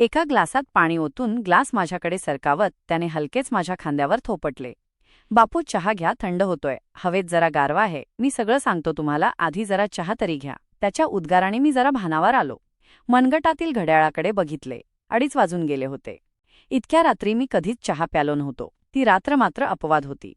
एका ग्लासात पाणी ओतून ग्लास माझ्याकडे सरकावत त्याने हलकेच माझ्या खांद्यावर थोपटले. बापू चहा घ्या थंड होतोय. हवेत जरा गारवा आहे. मी सगळं सांगतो तुम्हाला. आधी जरा चहा तरी घ्या. त्याच्या उद्गाराने मी जरा भानावर आलो. मनगटातील घड्याळाकडे बघितले. अडीच वाजून गेले होते. इतक्या रात्री मी कधीच चहा प्यालो नव्हतो. ती रात्र मात्र अपवाद होती.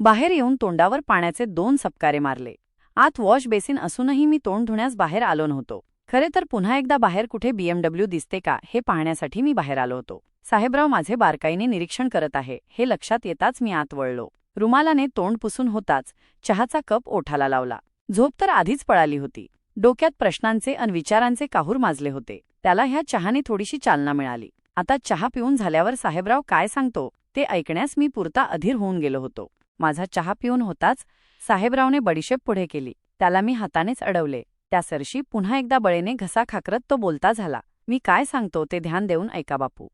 बाहेर येऊन तोंडावर पाण्याचे दोन सपकारे मारले. आत वॉश बेसिन असूनही मी तोंड धुण्यास बाहेर आलो नव्हतो. खरे तर पुन्हा एकदा बाहेर कुठे बीएमडब्ल्यू दिसते का हे पाहण्यासाठी मी बाहेर आलो होतो. साहेबराव माझे बारकाईने निरीक्षण करत आहे हे लक्षात येताच मी आत वळलो. रुमालाने तोंड पुसून होताच चहाचा कप ओठाला लावला. झोप तर आधीच पळाली होती. डोक्यात प्रश्नांचे अन विचारांचे काहूर माजले होते. त्याला ह्या चहाने थोडीशी चालना मिळाली. आता चहा पिऊन झाल्यावर साहेबराव काय सांगतो ते ऐकण्यास मी पुरता अधीर होऊन गेलो होतो. माझा चहा पिऊन होताच साहेबरावने बडीशेप पुढे केली. त्याला मी हातानेच अडवले. त्या सरशी पुन्हा एकदा बळेने घसा खाकरत तो बोलता झाला मी काय सांगतो ते ध्यान देऊन ऐका बापू.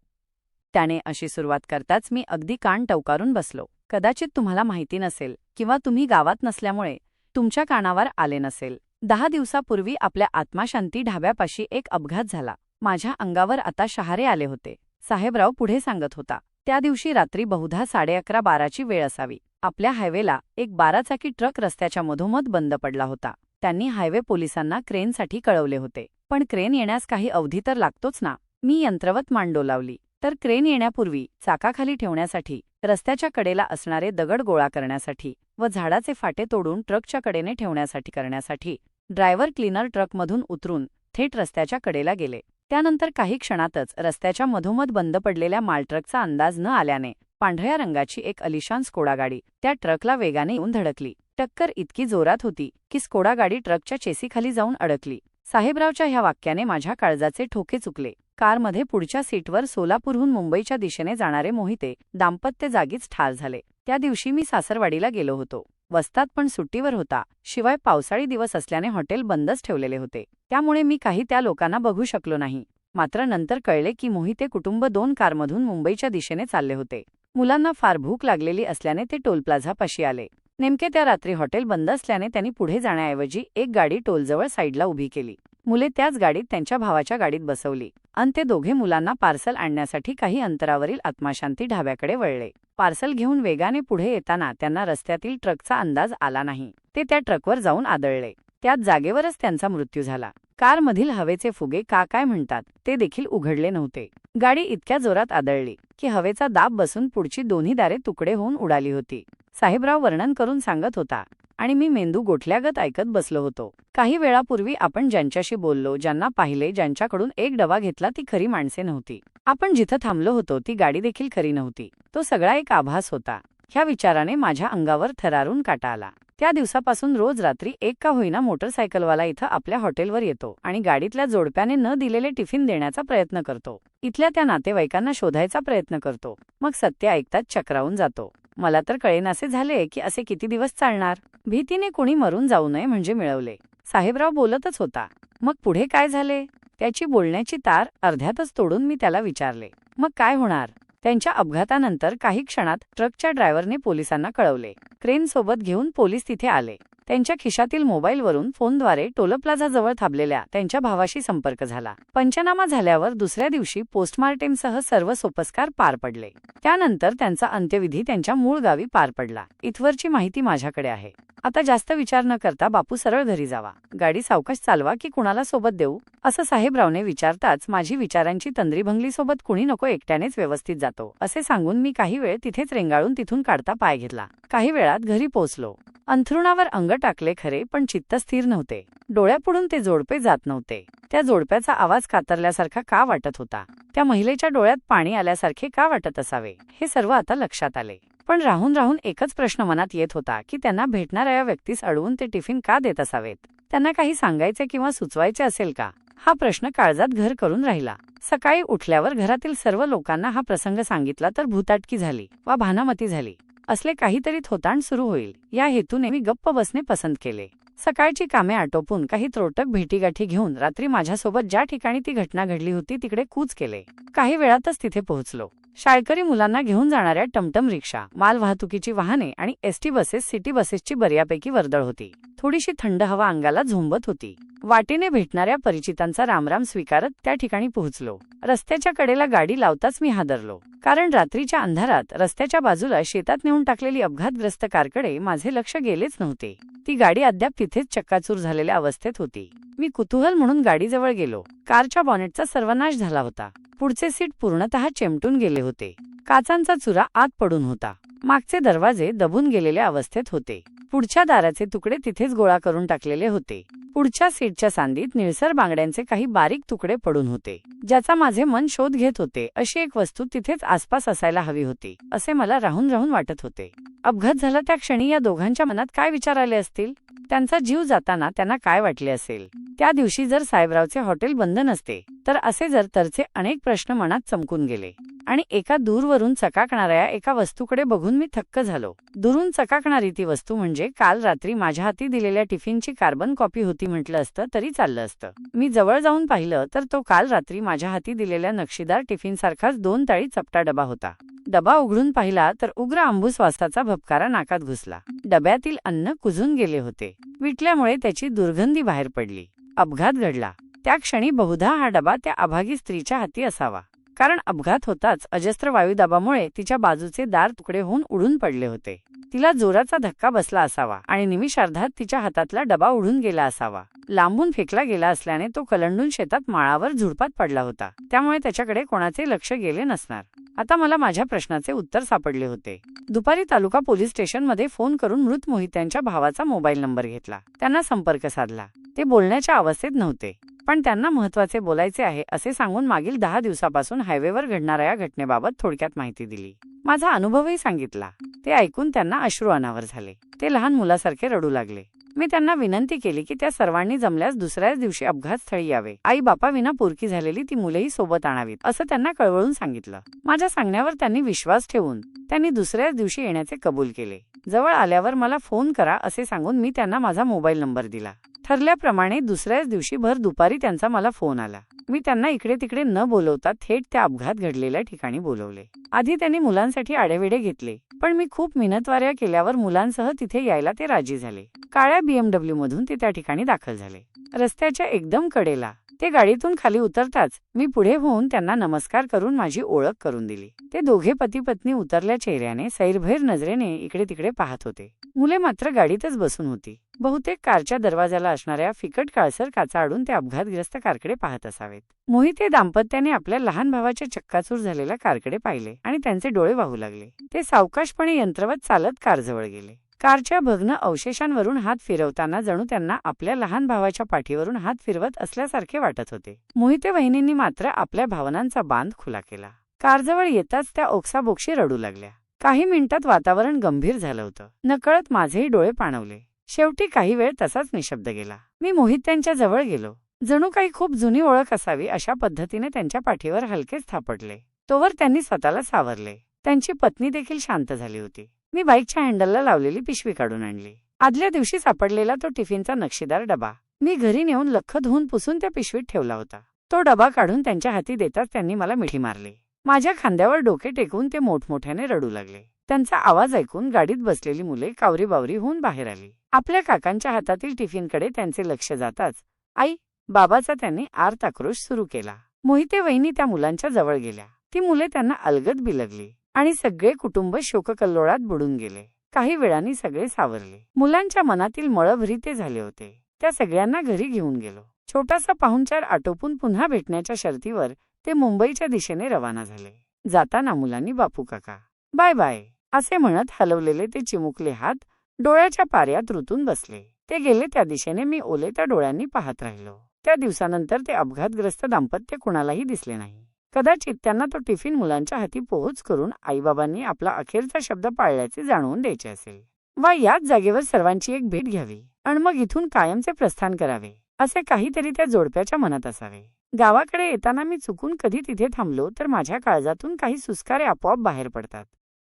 त्याने अशी सुरुवात करताच मी अगदी कान टवकारून बसलो. कदाचित तुम्हाला माहिती नसेल किंवा तुम्ही गावात नसल्यामुळे तुमच्या कानावर आले नसेल. दहा दिवसापूर्वी आपल्या आत्माशांती ढाब्यापाशी एक अपघात झाला. माझ्या अंगावर आता शहारे आले होते. साहेबराव पुढे सांगत होता त्या दिवशी रात्री बहुधा साडे अकरा बाराची वेळ असावी. आपल्या हायवेला एक बाराचाकी ट्रक रस्त्याच्या मधोमध बंद पडला होता. त्यांनी हायवे पोलिसांना क्रेनसाठी कळवले होते. पण क्रेन येण्यास काही अवधी तर लागतोच ना. मी यंत्रवत मांडो लावली. तर क्रेन येण्यापूर्वी चाकाखाली ठेवण्यासाठी रस्त्याच्या कडेला असणारे दगड गोळा करण्यासाठी व झाडाचे फाटे तोडून ट्रकच्या कडेने ठेवण्यासाठी करण्यासाठी ड्रायव्हर क्लीनर ट्रकमधून उतरून थेट रस्त्याच्या कडेला गेले. त्यानंतर काही क्षणातच रस्त्याच्या मधोमध बंद पडलेल्या मालट्रकचा अंदाज न आल्याने पांढऱ्या रंगाची एक अलिशान स्कोडा गाडी त्या ट्रकला वेगाने येऊन धडकली. टक्कर इतकी जोरात होती की स्कोडा गाडी ट्रकच्या चेसीखाली जाऊन अडकली. साहेबरावच्या ह्या वाक्याने माझ्या काळजाचे ठोके चुकले. कारमध्ये पुढच्या सीटवर सोलापूरहून मुंबईच्या दिशेने जाणारे मोहिते दाम्पत्य जागीच ठार झाले. त्या दिवशी मी सासरवाडीला गेलो होतो. वस्तात पण सुट्टीवर होता. शिवाय पावसाळी दिवस असल्याने हॉटेल बंदच ठेवलेले होते. त्यामुळे मी काही त्या लोकांना बघू शकलो नाही. मात्र नंतर कळले की मोहिते कुटुंब दोन कारमधून मुंबईच्या दिशेने चालले होते. मुलांना फार भूक लागलेली असल्याने ते टोल प्लाझापाशी आले. नेमके त्या रात्री हॉटेल बंद असल्याने त्यांनी पुढे जाण्याऐवजी एक गाडी टोलजवळ साईडला उभी केली. मुले त्याच गाडीत त्यांच्या भावाच्या गाडीत बसवली अन ते दोघे मुलांना पार्सल आणण्यासाठी काही अंतरावरील आत्माशांती ढाब्याकडे वळले. पार्सल घेऊन वेगाने पुढे येताना त्यांना रस्त्यातील ट्रकचा अंदाज आला नाही. ते त्या ट्रकवर जाऊन आदळले. त्यात जागेवरच त्यांचा मृत्यू झाला. कारमधील हवेचे फुगे का काय म्हणतात ते देखील उघडले नव्हते. गाडी इतक्या जोरात आदळली की हवेचा दाब बसून पुढची दोन्ही दारे तुकडे होऊन उडाली होती. साहेबराव वर्णन करून सांगत होता आणि मी मेंदू गोठल्यागत ऐकत बसलो होतो. काही वेळापूर्वी आपण ज्यांच्याशी बोललो ज्यांना पाहिले ज्यांच्याकडून एक डबा घेतला ती खरी माणसे नव्हती. आपण जिथं थांबलो होतो ती गाडी देखील खरी नव्हती. तो सगळा एक आभास होता. ह्या विचाराने माझ्या अंगावर थरारून काटा आला. त्या दिवसापासून रोज रात्री एक का होईना मोटरसायकलवाला इथं आपल्या हॉटेलवर येतो आणि गाडीतल्या जोडप्याने न दिलेले टिफिन देण्याचा प्रयत्न करतो. इथल्या त्या नातेवाईकांना शोधायचा प्रयत्न करतो. मग सत्य ऐकताच चक्रावून जातो. मला तर कळेनासे झाले की असे किती दिवस चालणार. भीतीने कोणी मरून जाऊ नये म्हणजे मिळवले. साहेबराव बोलतच होता. मग पुढे काय झाले? त्याची बोलण्याची तार अर्ध्यातच तोडून मी त्याला विचारले. मग काय होणार? त्यांच्या अपघातानंतर काही क्षणात ट्रकच्या ड्रायव्हरने पोलिसांना कळवले. क्रेनसोबत घेऊन पोलीस तिथे आले. त्यांच्या खिशातील मोबाईलवरून फोनद्वारे टोलप्लाझाजवळ थांबलेल्या त्यांच्या भावाशी संपर्क झाला. पंचनामा झाल्यावर दुसऱ्या दिवशी पोस्टमार्टेमसह सर्व सोपस्कार पार पडले. त्यानंतर त्यांचा अंत्यविधी त्यांच्या मूळ गावी पार पडला. इथवरची माहिती माझ्याकडे आहे. आता जास्त विचार न करता बापू सरळ घरी जावा. गाडी सावकाश चालवा की कुणाला सोबत देऊ? असं साहेबरावने विचारताच माझी विचारांची तंद्रीभंगली सोबत कुणी नको एकट्यानेच व्यवस्थित जातो असे सांगून मी काही वेळ तिथेच रेंगाळून तिथून काढता पाय घेतला. काही वेळात घरी पोहोचलो. अंथरुणावर अंग टाकले खरे पण चित्त स्थिर नव्हते. डोळ्यापुढून ते जोडपे जात नव्हते. त्या जोडप्याचा आवाज कातरल्यासारखा का वाटत होता? त्या महिलेच्या डोळ्यात पाणी आल्यासारखे का वाटत असावे? हे सर्व आता लक्षात आले. पण राहून राहून एकच प्रश्न मनात येत होता की त्यांना भेटणाऱ्या व्यक्तीस अडवून ते टिफिन का देत असावेत? त्यांना काही सांगायचे किंवा सुचवायचे असेल का? हा प्रश्न काळजात घर करून राहिला. सकाळी उठल्यावर घरातील सर्व लोकांना हा प्रसंग सांगितला तर भूताटकी झाली वा भानामती झाली. असले काहीतरी थोतांड सुरू होईल. या हेतूने मी गप्प बसणे पसंत केले. सकाळची कामे आटोपून काही त्रोटक भेटीगाठी घेऊन रात्री माझ्यासोबत ज्या ठिकाणी ती घटना घडली होती तिकडे कूच केले. काही वेळातच तिथे पोहोचलो. शाळकरी मुलांना घेऊन जाणाऱ्या टमटम रिक्षा मालवाहतुकीची वाहने आणि एसटी बसेस सिटी बसेसची बऱ्यापैकी वर्दळ होती. थोडीशी थंड हवा अंगाला झोंबत होती. वाटेने भेटणाऱ्या परिचितांचा रामराम स्वीकारत त्या ठिकाणी पोहोचलो. रस्त्याच्या कडेला गाडी लावताच मी हादरलो. कारण रात्रीच्या अंधारात रस्त्याच्या बाजूला शेतात नेऊन टाकलेली अपघातग्रस्त कारकडे माझे लक्ष गेलेच नव्हते. ती गाडी अद्याप तिथेच चक्काचूर झालेल्या अवस्थेत होती. मी कुतूहल म्हणून गाडीजवळ गेलो. कारच्या बॉनेटचा सर्वनाश झाला होता. पुढचे सीट पूर्णतः चेमटून गेले होते. काचांचा चुरा आत पडून होता. मागचे दरवाजे दबून गेलेल्या अवस्थेत होते. पुढच्या दाराचे तुकडे तिथेच गोळा करून टाकलेले होते. पुढच्या सीटच्या सांदीत निळसर बांगड्यांचे काही बारीक तुकडे पडून होते. ज्याचा माझे मन शोध घेत होते अशी एक वस्तू तिथेच आसपास असायला हवी होती असे मला राहून राहून वाटत होते. अपघात झाला त्या क्षणी या दोघांच्या मनात काय विचार आले असतील? त्यांचा जीव जाताना त्यांना काय वाटले असेल? त्या दिवशी जर साहेबरावचे हॉटेल बंद नसते तर असे जर तरचे अनेक प्रश्न मनात चमकून गेले. आणि एका दूरवरून चकाकणाऱ्या एका वस्तूकडे बघून मी थक्क झालो. दुरून चकाकणारी ती वस्तू म्हणजे काल रात्री माझ्या हाती दिलेल्या टिफिनची कार्बन कॉपी होती म्हटलं असतं तरी चाललं असतं. मी जवळ जाऊन पाहिलं तर तो काल रात्री माझ्या हाती दिलेल्या नक्षीदार टिफिनसारखाच दोन ताळी चपटा डबा होता. डबा उघडून पाहिला तर उग्र आंबूसवासाचा भपकारा नाकात घुसला. डब्यातील अन्न कुजून गेले होते. विटल्यामुळे त्याची दुर्गंधी बाहेर पडली. अपघात घडला. त्या क्षणी बहुधा हा डबा त्या अभागी स्त्रीच्या हाती असावा. कारण अपघात होताच अजस्त्र वायुदाबामुळे तिच्या बाजूचे दार तुकडे होऊन उडून पडले होते. तिला जोराचा धक्का बसला असावा आणि निमिषार्धात तिच्या हातातला डबा उडून गेला असावा. लांबून फेकला गेला असल्याने तो कलंडून शेतात माळावर झुडपात पडला होता. त्यामुळे त्याच्याकडे कोणाचे लक्ष गेले नसणार. आता मला माझ्या प्रश्नाचे उत्तर सापडले होते. दुपारी तालुका पोलीस स्टेशनमध्ये फोन करून मृत मोहित्यांच्या भावाचा मोबाईल नंबर घेतला. त्यांना संपर्क साधला. ते बोलण्याच्या अवस्थेत नव्हते. पण त्यांना महत्त्वाचे बोलायचे आहे असे सांगून मागील दहा दिवसापासून हायवेवर घडणाऱ्या या घटनेबाबत थोडक्यात माहिती दिली. माझा अनुभवही सांगितला. ते ऐकून त्यांना अश्रू अनावर झाले. ते लहान मुलासारखे रडू लागले. मी त्यांना विनंती केली की त्या सर्वांनी जमल्यास दुसऱ्याच दिवशी अपघातस्थळी यावे. आई बापा विना पोरकी झालेली ती मुलेही सोबत आणावीत असं त्यांना कळवळून सांगितलं. माझ्या सांगण्यावर त्यांनी विश्वास ठेवून त्यांनी दुसऱ्याच दिवशी येण्याचे कबूल केले. जवळ आल्यावर मला फोन करा असे सांगून मी त्यांना माझा मोबाईल नंबर दिला. ठरल्याप्रमाणे दुसऱ्याच दिवशी भर दुपारी त्यांचा मला फोन आला. मी त्यांना इकडे तिकडे न बोलवता थेट त्या अपघात घडलेल्या ठिकाणी बोलवले. आधी त्यांनी मुलांसाठी आडेवेडे घेतले पण मी खूप मिनतवाऱ्या केल्यावर मुलांसह तिथे यायला ते राजी झाले. काळ्या बीएमडब्ल्यू मधून ते त्या ठिकाणी दाखल झाले. रस्त्याच्या एकदम कडेला ते गाडीतून खाली उतरताच मी पुढे होऊन त्यांना नमस्कार करून माझी ओळख करून दिली. ते दोघे पती पत्नी उतरल्या चेहऱ्याने सैरभैर नजरेने इकडे तिकडे पाहत होते. मुले मात्र गाडीतच बसून होती. बहुतेक कारच्या दरवाजाला असणाऱ्या फिकट काळसर काचा आडून ते अपघातग्रस्त कारकडे पाहत असावेत. मोहिते दाम्पत्याने आपल्या लहान भावाच्या चक्काचूर झालेल्या कारकडे पाहिले आणि त्यांचे डोळे वाहू लागले. ते सावकाशपणे यंत्रवत चालत कारजवळ गेले. कारच्या भग्न अवशेषांवरून हात फिरवताना जणू त्यांना आपल्या लहान भावाच्या पाठीवरून हात फिरवत असल्यासारखे वाटत होते. मोहिते वहिनींनी मात्र आपल्या भावनांचा बांध खुला केला. कारजवळ येताच त्या ओक्साबोक्षी रडू लागल्या. काही मिनिटात वातावरण गंभीर झालं होतं. नकळत माझेही डोळे पाणवले. शेवटी काही वेळ तसाच निशब्द गेला. मी मोहित त्यांच्या जवळ गेलो. जणू काही खूप जुनी ओळख असावी अशा पद्धतीने त्यांच्या पाठीवर हलकेच थापडले तोवर त्यांनी स्वतःला सावरले. त्यांची पत्नी देखील शांत झाली होती. मी बाईकच्या हँडलला लावलेली पिशवी काढून आणली. आदल्या दिवशी सापडलेला तो टिफिनचा नक्षीदार डबा. मी घरी नेऊन लख धुवून पुसून त्या पिशवीत ठेवला होता. तो डबा काढून त्यांच्या हाती देताच त्यांनी मला मिठी मारली. माझ्या खांद्यावर डोके टेकून ते मोठमोठ्याने रडू लागले. त्यांचा आवाज ऐकून गाडीत बसलेली मुले कावरी बावरी होऊन बाहेर आली. आपल्या काकांच्या हातातील टिफिनकडे त्यांचे लक्ष जाताच आई बाबाचा त्यांनी आर्त आक्रोश सुरू केला. मोहिते वहिनी त्या मुलांच्या जवळ गेल्या. ती मुले त्यांना अलगद बिलगली आणि सगळे कुटुंब शोककल्लोळात बुडून गेले. काही वेळाने सगळे सावरले. मुलांच्या मनातील मळभरीते झाले होते. त्या सगळ्यांना घरी घेऊन गेलो. छोटासा पाहुणचार आटोपून पुन्हा भेटण्याच्या शर्तीवर ते मुंबईच्या दिशेने रवाना झाले. जाताना मुलांनी बापू काका बाय बाय. असे म्हणत हलवलेले ते चिमुकले हात डोळ्याच्या पाऱ्यात रुतून बसले. ते गेले त्या दिशेने मी ओले त्या डोळ्यांनी पाहत राहिलो. त्या दिवसानंतर ते अपघातग्रस्त दाम्पत्य कुणालाही दिसले नाही. कदाचित त्यांना तो टिफिन मुलांच्या हाती पोहोच करून आईबाबांनी आपला अखेरचा शब्द पाळल्याचे जाणवून द्यायचे असेल. वा याच जागेवर सर्वांची एक भेट घ्यावी आणि मग इथून कायमचे प्रस्थान करावे असे काहीतरी त्या जोडप्याच्या मनात असावे. गावाकडे येताना मी चुकून कधी तिथे थांबलो तर माझ्या काळजातून काही सुस्कारे आपोआप बाहेर पडतात.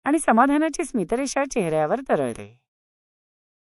आणि समाधानाची स्मितरेषा चेहऱ्यावर तरळते